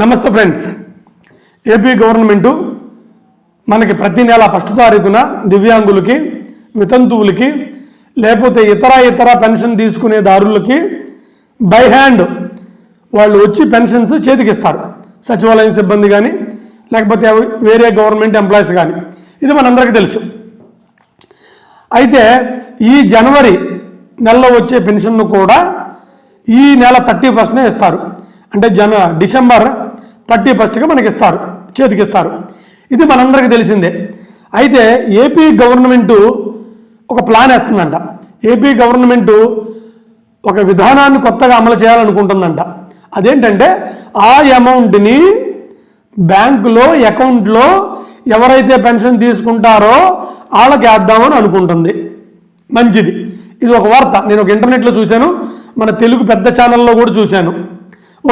నమస్తే friends. AP government మనకి ప్రతి నెల ఫస్ట్ తారీఖున దివ్యాంగులకి వితంతువులకి లేకపోతే ఇతర ఇతర పెన్షన్ తీసుకునే దారులకి బై హ్యాండ్ వాళ్ళు వచ్చి పెన్షన్స్ చేతికిస్తారు. సచివాలయం సిబ్బంది కానీ లేకపోతే వేరే గవర్నమెంట్ ఎంప్లాయీస్ కానీ ఇది మనందరికీ తెలుసు. అయితే ఈ జనవరి నెలలో వచ్చే పెన్షన్ను కూడా ఈ నెల థర్టీ ఫస్ట్నే ఇస్తారు. అంటే జన డిసెంబర్ థర్టీ ఫస్ట్గా మనకి ఇస్తారు చేతికి ఇస్తారు ఇది మనందరికీ తెలిసిందే. అయితే ఏపీ గవర్నమెంటు ఒక ప్లాన్ వేస్తుందంట. ఏపీ గవర్నమెంటు ఒక విధానాన్ని కొత్తగా అమలు చేయాలనుకుంటుందంట. అదేంటంటే ఆ అమౌంట్ని బ్యాంకులో అకౌంట్లో ఎవరైతే పెన్షన్ తీసుకుంటారో వాళ్ళకి వేద్దామని అనుకుంటుంది. మంచిది. ఇది ఒక వార్త. నేను ఒక ఇంటర్నెట్లో చూశాను. మన తెలుగు పెద్ద ఛానల్లో కూడా చూశాను.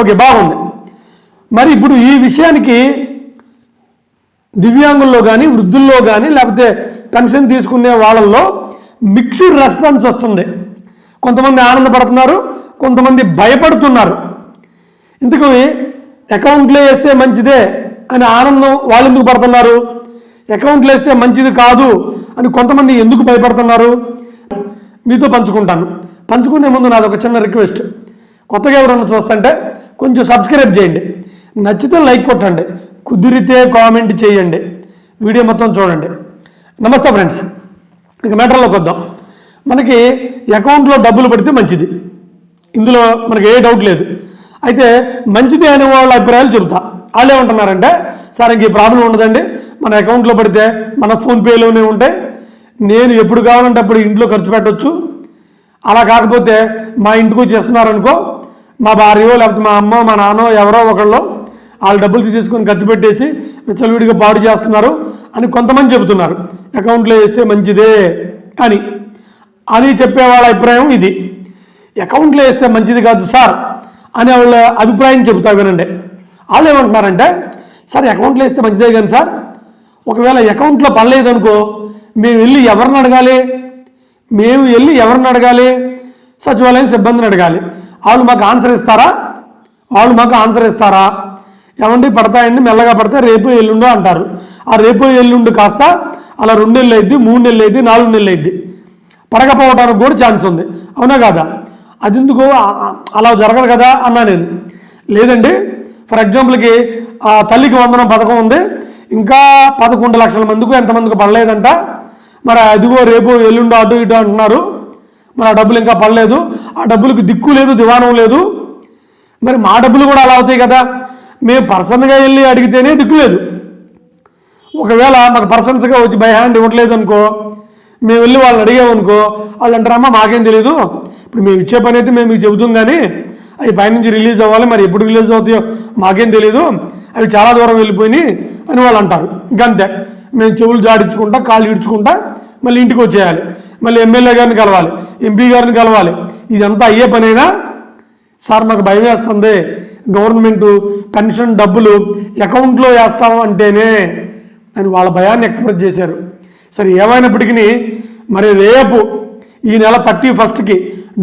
ఓకే బాగుంది. మరి ఇప్పుడు ఈ విషయానికి దివ్యాంగుల్లో కానీ వృద్ధుల్లో కానీ లేకపోతే పెన్షన్ తీసుకునే వాళ్ళల్లో మిక్స్డ్ రెస్పాన్స్ వస్తుంది. కొంతమంది ఆనందపడుతున్నారు కొంతమంది భయపడుతున్నారు. ఇందుకు అకౌంట్లో వేస్తే మంచిదే అని ఆనందం వాళ్ళు ఎందుకు పడుతున్నారు? అకౌంట్లో వేస్తే మంచిది కాదు అని కొంతమంది ఎందుకు భయపడుతున్నారు? మీతో పంచుకుంటాను. పంచుకునే ముందు నాది ఒక చిన్న రిక్వెస్ట్. కొత్తగా ఎవరన్నా చూస్తుంటే కొంచెం సబ్స్క్రైబ్ చేయండి. నచ్చితే లైక్ కొట్టండి. కుదిరితే కామెంట్ చేయండి. వీడియో మొత్తం చూడండి. నమస్తే ఫ్రెండ్స్. ఇక మ్యాటర్లోకి వద్దాం. మనకి అకౌంట్లో డబ్బులు పడితే మంచిది. ఇందులో మనకి ఏ డౌట్ లేదు. అయితే మంచిది అనే వాళ్ళ అభిప్రాయాలు చెబుతా. వాళ్ళు ఏమంటున్నారంటే సార్ ఇంక ఈ ప్రాబ్లం ఉండదండి. మన అకౌంట్లో పడితే మన ఫోన్పేలోనే ఉంటాయి. నేను ఎప్పుడు కావాలంటే అప్పుడు ఇంట్లో ఖర్చు పెట్టవచ్చు అలా కాకపోతే మా ఇంటికి వచ్చి మా భార్యో లేకపోతే మా అమ్మ మా నాన్నో ఎవరో ఒకళ్ళు వాళ్ళు డబ్బులు తీసేసుకొని ఖర్చు పెట్టేసి విచ్చలవిడిగా పాడు చేస్తున్నారు అని కొంతమంది చెబుతున్నారు. అకౌంట్లో వేస్తే మంచిదే అని అని చెప్పే వాళ్ళ అభిప్రాయం ఇది. అకౌంట్లో వేస్తే మంచిది కాదు సార్ అని వాళ్ళ అభిప్రాయం చెబుతా వినండి. వాళ్ళు ఏమంటున్నారంటే సార్ అకౌంట్లో వేస్తే మంచిదే కానీ సార్ ఒకవేళ అకౌంట్లో పడలేదనుకో మేము వెళ్ళి ఎవరిని అడగాలి? మేము వెళ్ళి ఎవరిని అడగాలి? సచివాలయం సిబ్బందిని అడగాలి. వాళ్ళు మాకు ఆన్సర్ ఇస్తారా? వాళ్ళు మాకు ఆన్సర్ ఇస్తారా? ఏమండి పడతాయండి మెల్లగా పడితే రేపు ఎల్లుండు అంటారు. ఆ రేపు ఎల్లుండు కాస్త అలా రెండు నెలలు అయింది మూడు నెలలు అయింది నాలుగు నెలలు అయింది. పడకపోవడానికి కూడా ఛాన్స్ ఉంది. అవునా కాదా? అది ఎందుకు అలా జరగదు కదా అన్నా నేను. లేదండి ఫర్ ఎగ్జాంపుల్కి ఆ తల్లికి వందనం పథకం ఉంది. ఇంకా పదకొండు లక్షల మందికి ఎంతమందికి పడలేదంట. మరి అదిగో రేపు ఎల్లుండో అటు ఇటు అంటున్నారు. మరి ఆ డబ్బులు ఇంకా పడలేదు. ఆ డబ్బులకు దిక్కు లేదు దివానం లేదు. మరి మా డబ్బులు కూడా అలా అవుతాయి కదా. మేము పర్సన్గా వెళ్ళి అడిగితేనే దిక్కులేదు. ఒకవేళ మాకు పర్సన్స్గా వచ్చి బై హ్యాండ్ ఇవ్వట్లేదు అనుకో మేము వెళ్ళి వాళ్ళని అడిగామనుకో వాళ్ళు అంటారమ్మా మాకేం తెలియదు ఇప్పుడు మేము ఇచ్చే పని అయితే మేము మీకు చెబుతాం కానీ అవి పైనుంచి రిలీజ్ అవ్వాలి మరి ఎప్పుడు రిలీజ్ అవుతాయో మాకేం తెలియదు అవి చాలా దూరం వెళ్ళిపోయినాయి అని వాళ్ళు అంటారు. ఇంకంతే మేము చెవులు జాడించుకుంటా కాళ్ళు ఇడ్చుకుంటా మళ్ళీ ఇంటికి వచ్చేయాలి. మళ్ళీ ఎమ్మెల్యే గారిని కలవాలి ఎంపీ గారిని కలవాలి. ఇదంతా అయ్యే పనైనా సార్ మాకు భయం వేస్తుంది. గవర్నమెంట్ పెన్షన్ డబ్బులు అకౌంట్లో వేస్తాం అంటేనే అని వాళ్ళ భయాన్ని ఎక్స్ప్రెస్ చేశారు. సరే ఏమైనప్పటికీ మరి రేపు ఈ నెల థర్టీ ఫస్ట్కి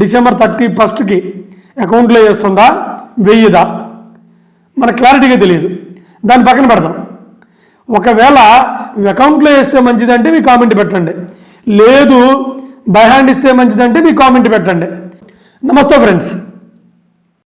డిసెంబర్ థర్టీ ఫస్ట్కి అకౌంట్లో వేస్తుందా? వెయ్యిదా మన క్లారిటీగా తెలియదు. దాన్ని పక్కన పెడదాం. ఒకవేళ అకౌంట్లో వేస్తే మంచిదంటే మీ కామెంట్ పెట్టండి. లేదు బై హ్యాండ్ ఇస్తే మంచిదంటే మీ కామెంట్ పెట్టండి. నమస్తే ఫ్రెండ్స్.